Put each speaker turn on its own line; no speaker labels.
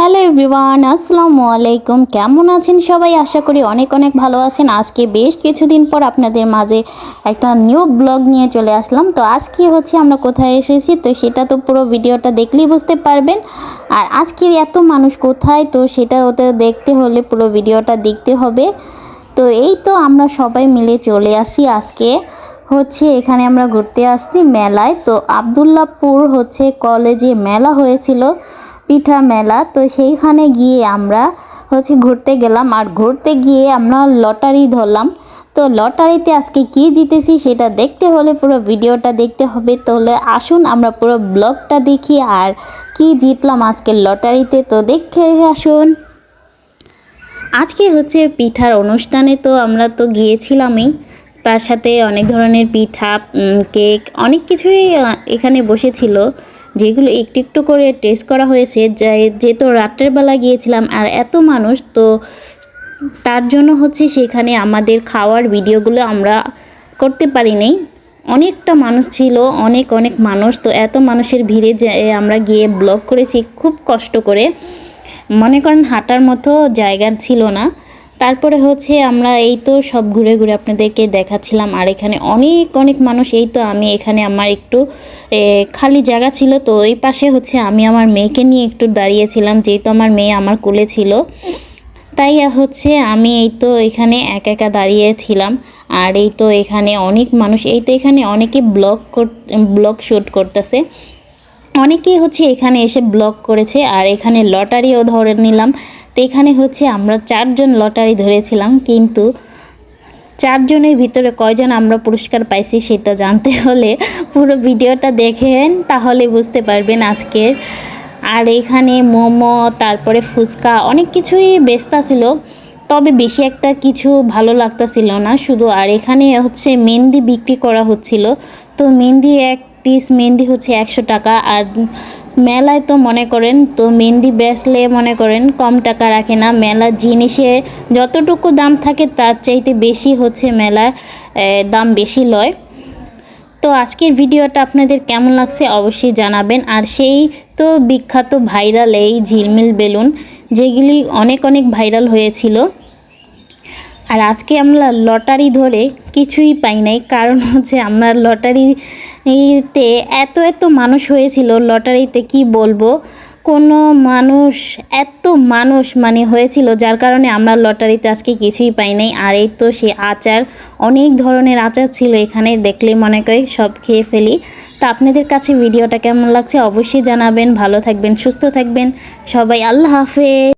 Hello everyone, আসসালামু আলাইকুম। কেমন আছেন সবাই? আশা করি অনেক অনেক ভালো আছেন। আজকে বেশ কিছুদিন পর আপনাদের মাঝে একটা নিউ ব্লগ নিয়ে চলে আসলাম। তো আজকে হচ্ছে আমরা কোথায় এসেছি? তো সেটা তো পুরো ভিডিওটা দেখলেই বুঝতে পারবেন। আর আজকে এত মানুষ কোথায়? তো সেটা ওতে দেখতে হলে পুরো ভিডিওটা দেখতে হবে। তো এই তো আমরা সবাই মিলে চলে আসি আজকে। হচ্ছে এখানে আমরা ঘুরতে আসছি মেলায়। তো আবদুল্লাপুর হচ্ছে কলেজে মেলা হয়েছিল। পিঠা মেলা, তো সেইখানে গিয়ে আমরা হচ্ছে ঘুরতে গেলাম। আর ঘুরতে গিয়ে আমরা লটারি ধরলাম। তো লটারিতে আজকে কি জিতেছি সেটা দেখতে হলে পুরো ভিডিওটা দেখতে হবে। তাহলে আসুন আমরা পুরো ব্লগটা দেখি আর কি জিতলাম আজকে লটারিতে। তো দেখে আসুন। আজকে হচ্ছে পিঠার অনুষ্ঠানে তো আমরা তো গিয়েছিলামই। তার সাথে অনেক ধরনের পিঠা কেক, অনেক কিছুই এখানে বসেছিল। যেগুলো একটু একটু করে টেস্ট করা হয়েছে যেহেতু রাত্রের বেলা গিয়েছিলাম আর এত মানুষ, তো তার জন্য হচ্ছে সেখানে আমাদের খাওয়ার ভিডিওগুলো আমরা করতে পারিনি। অনেকটা মানুষ ছিল, অনেক অনেক মানুষ, তো এত মানুষের ভিড়ে যে আমরা গিয়ে ব্লগ করেছি, খুব কষ্ট করে। মনে করেন হাঁটার মতো জায়গা ছিল না। তারপরে হচ্ছে আমরা এই তো সব ঘুরে ঘুরে আপনাদেরকে দেখাচ্ছিলাম, আর এখানে অনেক অনেক মানুষ। এই তো আমি এখানে আমার একটু খালি জায়গা ছিল, তো ওই পাশে হচ্ছে আমি আমার মেয়েকে নিয়ে একটু দাঁড়িয়েছিলাম, যেহেতু আমার মেয়ে আমার কোলে ছিল। তাই হচ্ছে আমি এই তো এখানে একা একা দাঁড়িয়েছিলাম, আর এই তো এখানে অনেক মানুষ, এই তো এখানে অনেকে ব্লগ কর, ব্লগ শ্যুট করতেছে। অনেকেই হচ্ছে এখানে এসে ব্লগ করেছে, আর এখানে লটারিও ধরে নিলাম। তো এখানে হচ্ছে আমরা চারজন লটারি ধরেছিলাম, কিন্তু চারজনের ভিতরে কয়জন আমরা পুরস্কার পাইছি সেটা জানতে হলে পুরো ভিডিওটা দেখেন, তাহলে বুঝতে পারবেন আজকে আর এখানে মোমো, তারপরে ফুচকা, অনেক কিছুই বেচতা ছিল, তবে বেশি একটা কিছু ভালো লাগতাছিল না। শুধু আর এখানে হচ্ছে মেহেন্দি বিক্রি করা হচ্ছিল, তো মেহেন্দি এক পিস মেহেন্দি হচ্ছে একশো টাকা, আর মেলায় তো মনে করেন, তো মেহেন্দি বেচলে মনে করেন কম টাকা রাখে না। মেলা জিনিসে যতটুকু দাম থাকে তার চাইতে বেশি হচ্ছে মেলা দাম বেশি লয়। তো আজকের ভিডিওটা আপনাদের কেমন লাগছে অবশ্যই জানাবেন। আর সেই তো বিখ্যাত ভাইরাল এই ঝিলমিল বেলুন, যেগুলি অনেক অনেক ভাইরাল হয়েছিল। আর আজকে আমরা লটারি ধরে কিছুই পাই নাই। কারণ হচ্ছে আমরা লটারিতে এত এত মানুষ হয়েছিল, লটারিতে কি বলব? কোনো মানুষ, এত মানুষ মানে হয়েছিল, যার কারণে আমরা লটারিতে আজকে কিছুই পাই নাই। আর এই তো সে আচার, অনেক ধরনের আচার ছিল এখানে, দেখলে মনে করে সব খেয়ে ফেলি। তো আপনাদের কাছে ভিডিওটা কেমন লাগছে অবশ্যই জানাবেন। ভালো থাকবেন, সুস্থ থাকবেন। সবাই আল্লাহ হাফেজ।